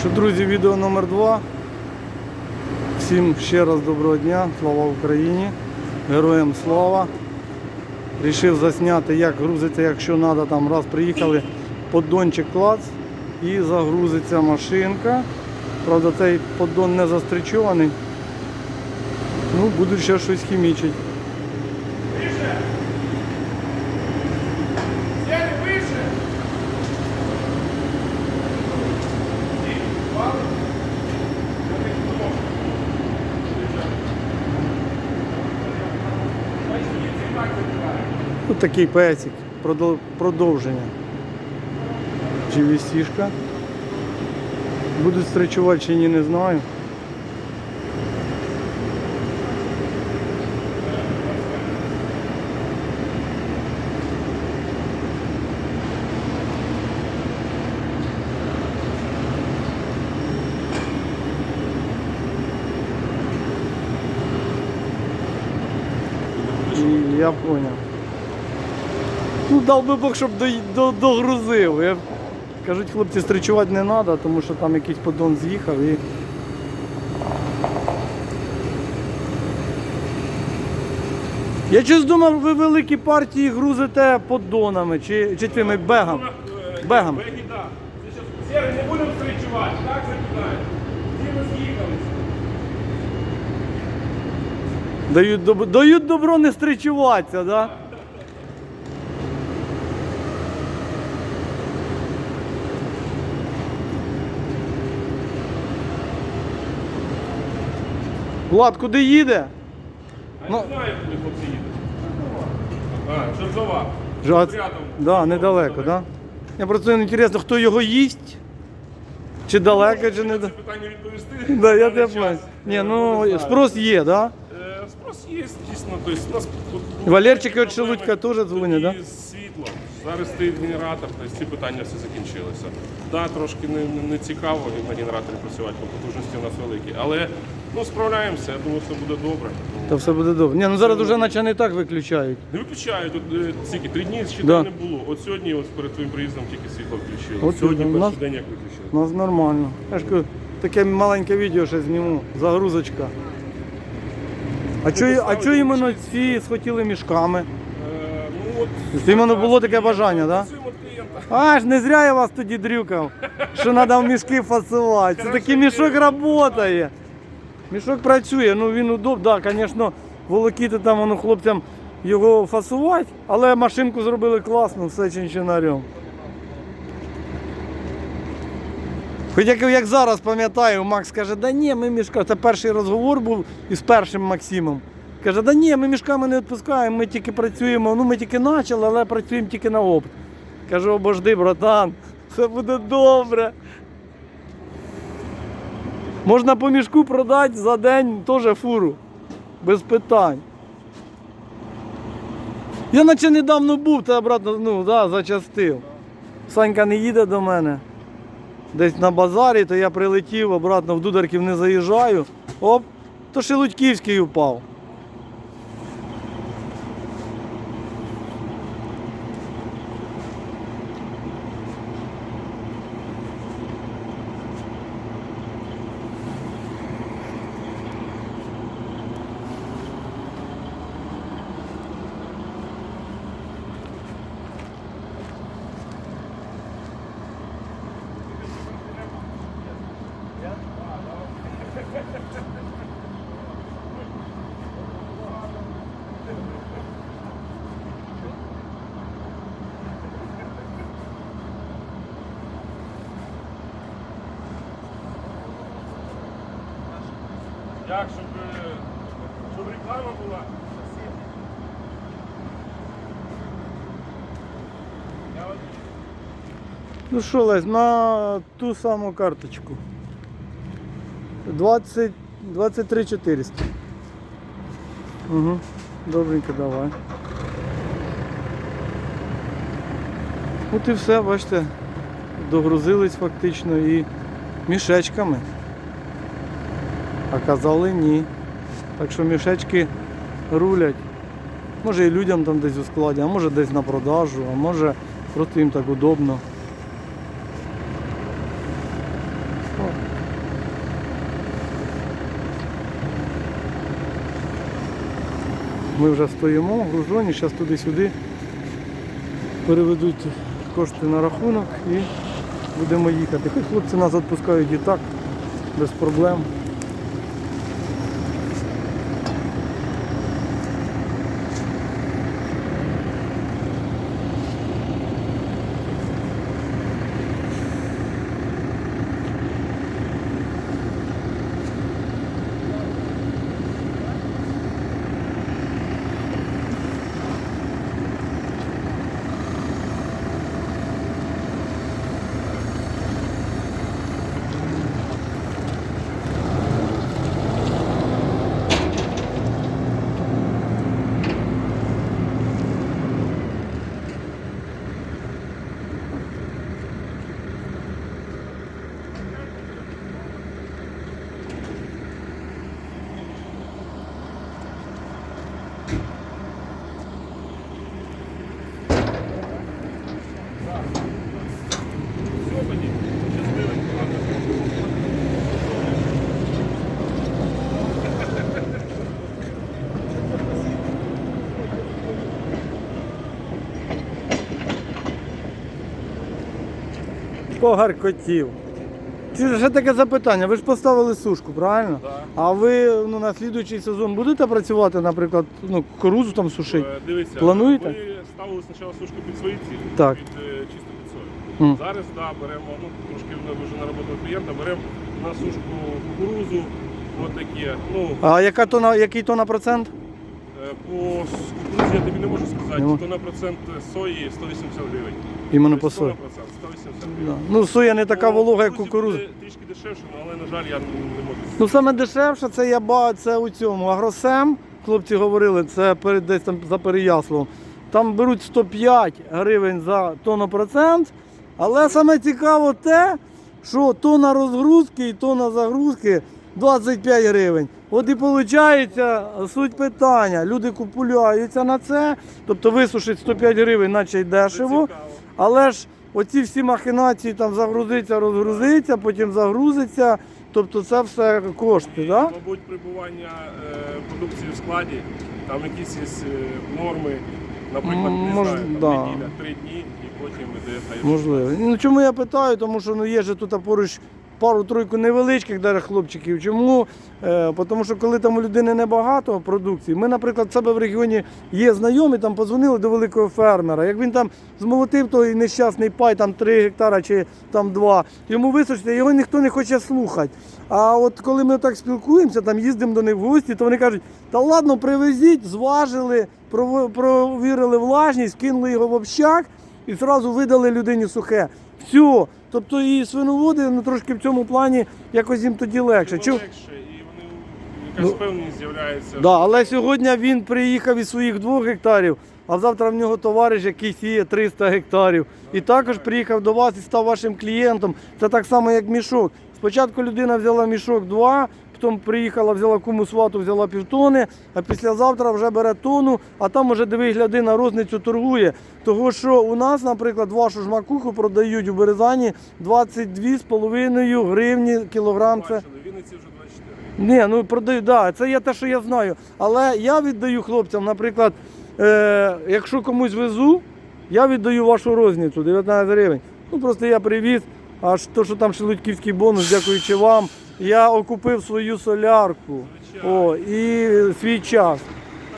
Що, друзі, відео номер два. Всім ще раз доброго дня, слава Україні, героям слава. Рішив засняти, як грузиться, якщо треба, там раз приїхали, поддончик клац і загрузиться машинка. Правда, цей поддон не застрічований. Ну, будуть ще щось хімічити. Вище. Сели вище. І впали. На них ног. Бачите, вибирають. Тут такий песик, продовження. Чи вісішка. Будуть стричувати чи ні, не знаю. І Я понял. Ну, дав би Бог, щоб до, до, догрузив. Я, кажуть, хлопці, стричувати не треба, тому що там якийсь поддон з'їхав і. Я щось думав, ви великі партії грузите поддонами чи, чи цими бегами. Бегом. Беги, щас Сери, не будемо стрічувати, так запитають. Всі ми з'їхалися. Дають, доб... Дають добро не стричуватися, да? Влад, куди їде? А Ну. не знаю, куди хлопці їдуть. Жорзова. Жац. Рядом. Да, недалеко, так? Да? Я просто цікаво, хто його їсть? Чи далеко, чи не Це далеко. питання відповісти. Да, я тебе Ні, ну спрос є, да? Е, Спрос є, дійсно. Тобто, у нас тут були Валерчик такі від Шелудька теж дзвонить, Тоді да? Світло. Зараз стоїть генератор, тобто ці питання все закінчилися. Да, трошки не, не- не цікаво на генераторі працювати, бо потужності у нас великі. Але ну, справляємося, я думаю, все буде добре. Та все буде добре. Ні, ну зараз вже наче не так виключають. Не виключаю, тут е, скільки, три дні ще Да. не було. От сьогодні, от перед твоїм приїздом, тільки світло включили. От сьогодні у перший нас- день як виключили. У нас нормально. Я ж кажу, таке маленьке відео ще зніму. Загрузочка. А чого а чого іменно ці схотіли мішками? Ну, от, іменно було таке бажання, так? Да? А ж не зря я вас тоді дрюкав, що треба в мішки фасувати. Це такий мішок працює. Мішок працює, ну він удобний, так, звісно, волокіти там воно хлопцям його фасувати, але машинку зробили класно, все чинчинарем. Хоч як, як зараз пам'ятаю, Макс каже, да ні, ми мішка. Це перший розговор був із першим Максимом. Каже, да ні, ми мішками не відпускаємо, ми тільки працюємо, ну ми тільки почали, але працюємо тільки на опт. Кажу, обожди, братан, все буде добре. Можна по мішку продати за день теж фуру. Без питань. Я наче недавно був, та обратно ну, да, зачастив. Санька не їде до мене. Десь на базарі, то я прилетів, обратно в Дударків не заїжджаю. Оп, то Шелудьківський упав. Як, щоб, е, щоб реклама була? Ну що, Лесь, на ту саму карточку. 20, 23 400. Угу. Добренько, давай. От і все, бачите, догрузились фактично і мішечками. А казали ні. Так що мішечки рулять. Може і людям там десь у складі, а може десь на продажу, а може просто їм так удобно. Ми вже стоїмо в гружоні, зараз туди-сюди переведуть кошти на рахунок і будемо їхати. Хоч хлопці нас відпускають і так, без проблем. Погаркотів. Чи ще таке запитання? Ви ж поставили сушку, правильно? Да. А ви ну, на слідуючий сезон будете працювати, наприклад, ну, кукурудзу там сушити? Е, Дивіться, Плануєте? ми ставили спочатку сушку під свої цілі, Так. під е, чисто під сою. М. Зараз да, беремо, ну трошки ми вже наработали клієнта, беремо на сушку кукурузу, от такі. Ну, А яка то на, який то на процент? е, по с- кукурузі я тобі не можу сказати, Не то на процент сої 180 гривень. Іменно по 100 сої. 180 Да. Ну, соя не така волога, як кукурудза. Трішки дешевше, ну, але, на жаль, я не можу. Ну саме дешевше це я ба це у цьому. Агросем, хлопці говорили, це перед десь там за Переяславом. Там беруть 105 гривень за тоннопроцент. Але саме цікаво те, що тонна розгрузки і тонна загрузки 25 гривень. От і виходить суть питання. Люди купуляються на це, тобто висушить 105 гривень, наче й дешево. Але ж оці всі махінації там загрузиться, розгрузиться, потім загрузиться. Тобто це все кошти, так? Да? Мабуть, прибування е, продукції в складі, там якісь є е, норми, наприклад, не Мож- знаю, там, да. неділя, три дні, і потім іде хай. Можливо. Ну чому я питаю? Тому що ну є же тут поруч пару-тройку невеличких даже хлопчиків. Чому? Е, тому що коли там у людини небагато продукції, ми, наприклад, в себе в регіоні є знайомі, там позвонили до великого фермера. Як він там змолотив той нещасний пай, там 3 гектара чи там 2, йому височити, його ніхто не хоче слухати. А от коли ми так спілкуємося, там їздимо до них в гості, то вони кажуть, та ладно, привезіть, зважили, провірили влажність, кинули його в общак і одразу видали людині сухе. Все. Тобто і свиноводи ну, трошки в цьому плані якось їм тоді легше. Чу... легше, і вони якась Ну, певність з'являється. Да, але сьогодні він приїхав із своїх двох гектарів, а завтра в нього товариш, який сіє 300 гектарів. І також приїхав до вас і став вашим клієнтом. Це так само, як мішок. Спочатку людина взяла мішок 2, потім приїхала, взяла куму свату, взяла півтони, а післязавтра вже бере тонну, а там уже диви, гляди на розницю торгує. Того що у нас, наприклад, вашу ж макуху продають у Березані 22,5 гривні кілограм. Це Вінниці вже 24. ні, ну продаю, да, це є те, що я знаю. Але я віддаю хлопцям, наприклад, е, якщо комусь везу, я віддаю вашу розницю 19 гривень. Ну просто я привіз, аж то, що там шелудьківський бонус, дякуючи вам, я окупив свою солярку о, і свій час.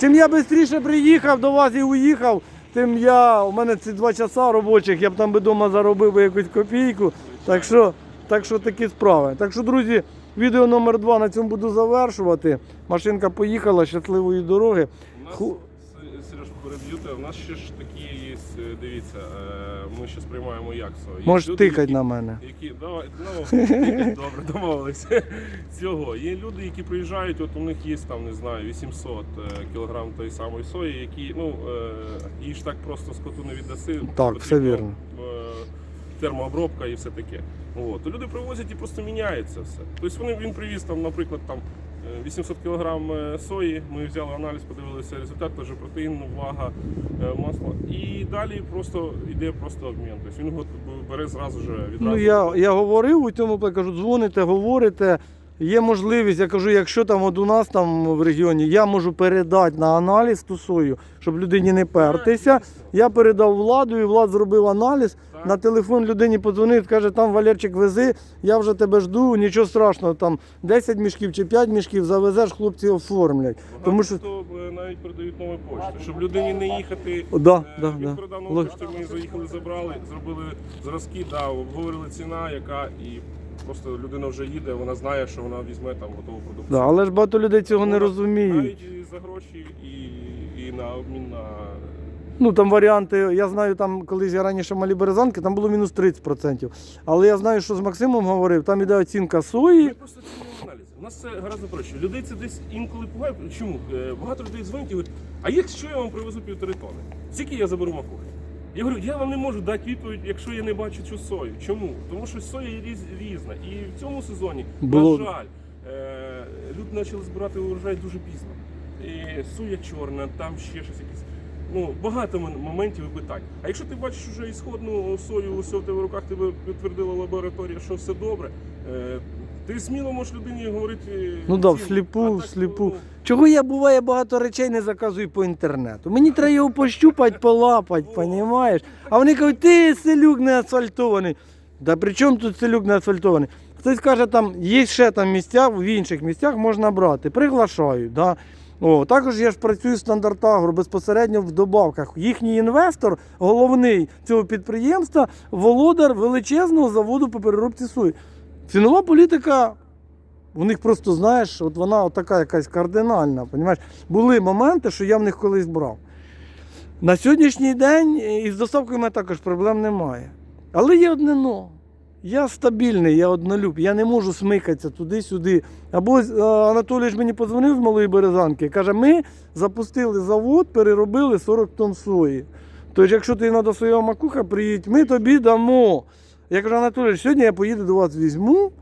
Чим я швидше приїхав до вас і уїхав, тим я, у мене ці два часа робочих, я б там би вдома заробив би якусь копійку. Так що, так що такі справи. Так що, друзі, відео номер два на цьому буду завершувати. Машинка поїхала, щасливої дороги. Переб'єте. У нас ще ж такі є, е, дивіться, е, ми ще сприймаємо як. Є Можеш люди, тикати які- на мене. які давай, ну тикать, добре, домовилися. Цього є люди, які приїжджають. От у них є там, не знаю, 800 кілограм тої самої сої, які ну е, її ж так просто скоту не віддаси. Так, все вірно. е, Термообробка і все таке. От. То люди привозять і просто міняється все. Тобто вони, він привіз там, наприклад, там е, 800 кг сої, ми взяли аналіз, подивилися результат, теж протеїн, вага, е, масло. І далі просто йде просто обмін. Тобто він його бере зразу же відразу. Ну я, я говорив у цьому, кажу, дзвоните, говорите. Є можливість, я кажу, якщо там от у нас там в регіоні, я можу передати на аналіз ту сою, щоб людині не пертися. Я передав владу, і влад зробив аналіз. На телефон людині подзвонив, каже, там Валерчик вези, я вже тебе жду, нічого страшного, там 10 мішків чи 5 мішків завезеш, хлопці оформлять. Багато Тому що е, навіть передають нові почти, щоб людині не їхати. Да, е, да, він да. передав нову пошту, ми заїхали, забрали, зробили зразки, да, обговорили ціна, яка і просто людина вже їде, вона знає, що вона візьме там готову продукцію. да, але ж багато людей цього не Вона розуміють. Навіть і за гроші, і, і на обмін на Ну там варіанти, я знаю, там колись я раніше малі березанки, там було мінус 30%. Але я знаю, що з Максимом говорив, там іде оцінка Ми сої. просто цінуємо аналізи. У нас це гораздо проще. Людей це десь інколи пугає. Чому? Е, Багато людей дзвонять і говорять, а якщо я вам привезу півтори тони, скільки я заберу макухи? Я говорю, я вам не можу дати відповідь, якщо я не бачу цю сою. Чому? Тому що соя різ, різна. І в цьому сезоні, Було- на жаль, е, люди почали збирати урожай дуже пізно. І соя чорна, там ще щось якесь. Ну, багато моментів і питань. А якщо ти бачиш вже ісходну сою, усе в тебе в руках тебе підтвердила лабораторія, що все добре, е, ти сміло можеш людині говорити. Ну да, всліпу, всліпу. ну, Чого я буває багато речей не заказую по інтернету. Мені треба його пощупати, полапати, понімаєш? А вони кажуть, ти селюк не асфальтований. Да при чому тут селюк не асфальтований? Хтось каже, там є ще там місця, в інших місцях можна брати. Приглашають. Да? О, також я ж працюю в стандартагро безпосередньо в добавках. Їхній інвестор, головний цього підприємства, володар величезного заводу по переробці сої. Цінова політика у них просто, знаєш, от вона така якась кардинальна. Понімаєш? Були моменти, що я в них колись брав. На сьогоднішній день е, із доставкою у мене також проблем немає. Але є одне но. Я стабільний, я однолюб, я не можу смикатися туди-сюди. Або е, Анатолій ж мені подзвонив з малої березанки, каже, ми запустили завод, переробили 40 тонн сої. Тож, якщо тобі треба соєва макуха, приїдь, ми тобі дамо. Я кажу, Анатолій, сьогодні я поїду до вас візьму,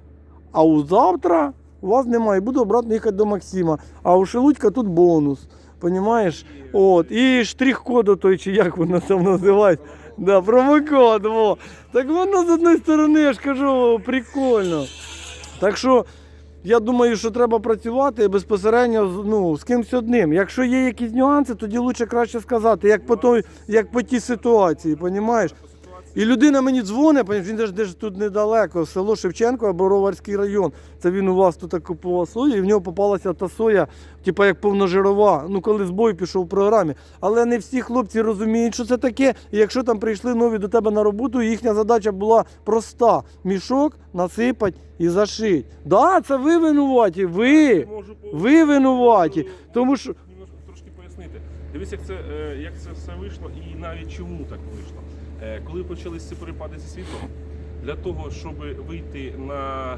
а у завтра у вас немає. Буду обратно їхати до Максима. А у Шелудька тут бонус. Понімаєш? От. І штрих-код той, чи як воно там називається. Да, промокод. Во. Так воно з одної сторони, я ж кажу, прикольно. Так що я думаю, що треба працювати безпосередньо ну, з кимось одним. Якщо є якісь нюанси, тоді лучше краще сказати, як по, той, як по тій ситуації, понімаєш? І людина мені дзвонить, він ж десь тут недалеко, село Шевченко або Роварський район. Це він у вас тут купував сою, і в нього попалася та соя, типа як повножирова. Ну, коли збой пішов в програмі. Але не всі хлопці розуміють, що це таке. І якщо там прийшли нові до тебе на роботу, їхня задача була проста: мішок насипать і зашить. Да, це ви винуваті. Ви. Ви винуваті. Ну, Тому що трошки пояснити. Дивись, як це, е, як це все вийшло і навіть чому так вийшло. Е, Коли почалися ці перепади зі світлом, для того, щоб вийти на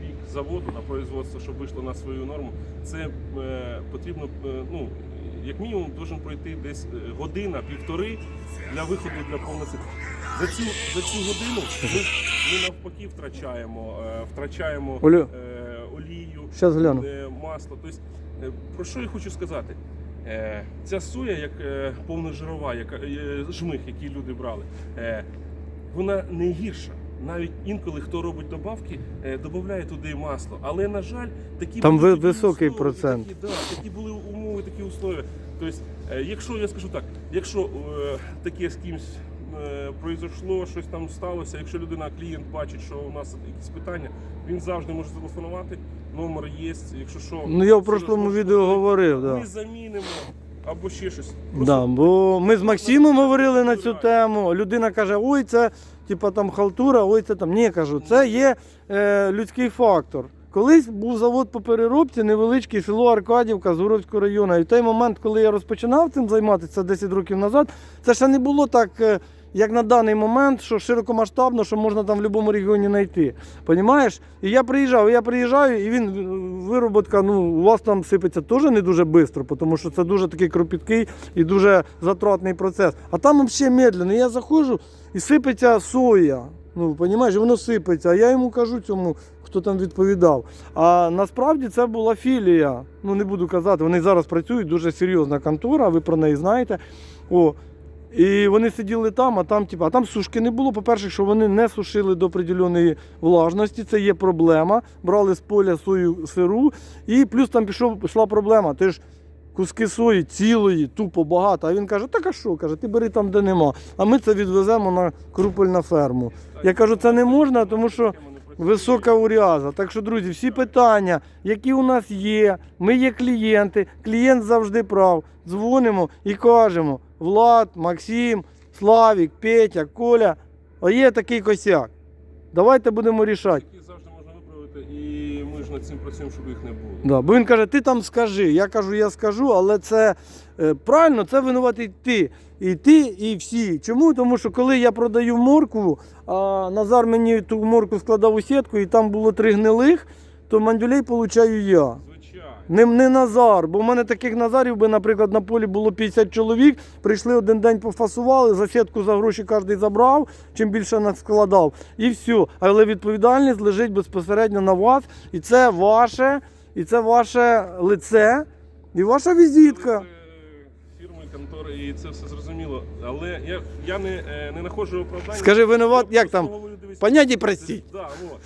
пік заводу, на производство, щоб вийшло на свою норму, це е, потрібно, е, ну, як мінімум, должен пройти десь е, година, півтори для виходу для повноцінного. За цю, за цю годину ми, ми навпаки втрачаємо, втрачаємо Олю. олію, масло. Тобто, про що я хочу сказати? Е, Ця соя, як е, повножирова, яка е, жмих, який люди брали, вона не гірша. Навіть інколи хто робить добавки, додає туди масло. Але на жаль, такі Там були ви- такі високий процент. Такі, да, такі були умови, такі условия. Тобто, якщо я скажу так, якщо е, таке з кимось е, произошло, щось там сталося, якщо людина, клієнт бачить, що у нас якісь питання, він завжди може зателефонувати. Номер є, якщо що. ну я в прошлому відео говорив. Да. Ми замінимо або ще щось. Да, бо ми з Максимом говорили на цю тему. Людина каже, ой, це типа там халтура, ой, це там. Ні, кажу, це є е, людський фактор. Колись був завод по переробці, невеличкий село Аркадівка Зуровського району. І в той момент, коли я розпочинав цим займатися 10 років назад, це ще не було так, е, як на даний момент, що широкомасштабно, що можна там в будь-якому регіоні знайти. Понімаєш? І я приїжджав, я приїжджаю, і він е, вироботка, ну, у вас там сипеться теж не дуже швидко, тому що це дуже такий кропіткий і дуже затратний процес. А там взагалі медленно. Я заходжу і сипеться соя. Ну, розумієш, воно сипеться. А я йому кажу цьому, хто там відповідав. А насправді це була філія. Ну не буду казати, вони зараз працюють, дуже серйозна контора, ви про неї знаєте. О, і вони сиділи там, а там, типу, а там сушки не було. По-перше, що вони не сушили до определеної влажності, це є проблема. Брали з поля сою сиру, і плюс там пішов, пішла проблема. Ти ж куски сої цілої, тупо багато. А він каже: так а що? каже, ти бери там, де нема. А ми це відвеземо на крупель на ферму. Я кажу, це не можна, тому що висока уряза. Так що, друзі, всі питання, які у нас є, ми є клієнти, клієнт завжди прав. Дзвонимо і кажемо: Влад, Максим, Славік, Петя, Коля, а є такий косяк. Давайте будемо рішати. Завжди можна виправити, і над цим працюємо, щоб їх не було. Да, бо він каже, ти там скажи. Я кажу, я скажу, але це е, правильно, це винуватий ти. І ти, і всі. Чому? Тому що коли я продаю моркву, а Назар мені ту моркву складав у сітку, і там було три гнилих, то мандюлей получаю я. Не, не Назар, бо в мене таких Назарів би, наприклад, на полі було 50 чоловік, прийшли один день пофасували, за сітку за гроші кожен забрав, чим більше наскладав, і все. Але відповідальність лежить безпосередньо на вас, і це ваше, і це ваше лице, і ваша візитка. Фірми, контори, і це все зрозуміло. Але я, я не, е, не знаходжу оправдання. Скажи, винуват, як там? Поняття простіть. Да, вот.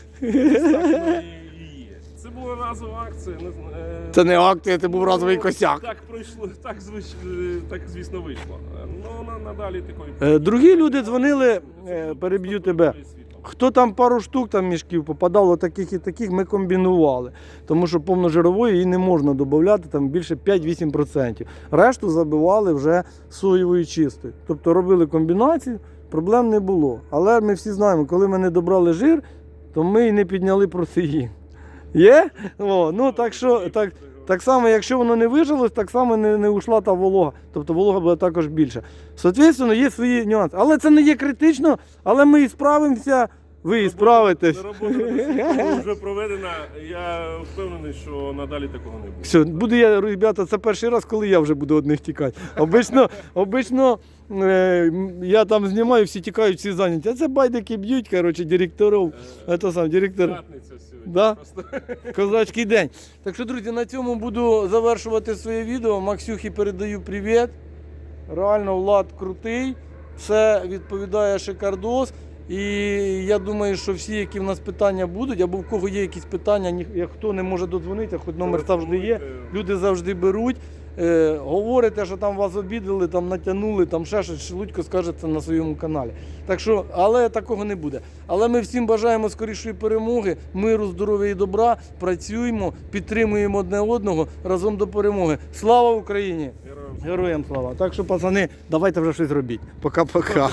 Була разова акція. е, Це не акція, це був разовий ну, косяк. Так пройшло, так, звич, так звісно вийшло. Ну, надалі такої. Е, Другі люди дзвонили, е, переб'ю тебе. Хто там пару штук там мішків попадало таких і таких, ми комбінували. Тому що повножирової її не можна додати там більше 5-8%. Решту забивали вже соєвою чистою. Тобто робили комбінацію, проблем не було. Але ми всі знаємо, коли ми не добрали жир, то ми і не підняли протеїн. Є? О, ну так що так, так само, якщо воно не вижилось, так само не, не ушла та волога. Тобто волога буде також більше. Соответственно, є свої нюанси. Але це не є критично, але ми і справимося, ви і справитесь. Робота вже проведена. Я впевнений, що надалі такого не буде. Все, буду я, ребята, це перший раз, коли я вже буду одних тікати. Обично, обично е, я там знімаю, всі тікають, всі зайняті. А це байдики б'ють, коротше, директорів. Це сам директор. Да? Просто. Козацький день. Так що, друзі, на цьому буду завершувати своє відео. Максюхі передаю привіт. Реально Влад крутий. Все відповідає шикардос. І я думаю, що всі, які в нас питання будуть, або в кого є якісь питання, ні- як хто не може додзвонити, хоч номер завжди є. Люди завжди беруть. Е, говорите, що там вас обідали, там натягнули, там ще щось, Шелудько скаже це на своєму каналі. Так що, але такого не буде. Але ми всім бажаємо скорішої перемоги, миру, здоров'я і добра. Працюємо, підтримуємо одне одного разом до перемоги. Слава Україні! Героям слава! Так що, пацани, давайте вже щось робіть. Пока-пока.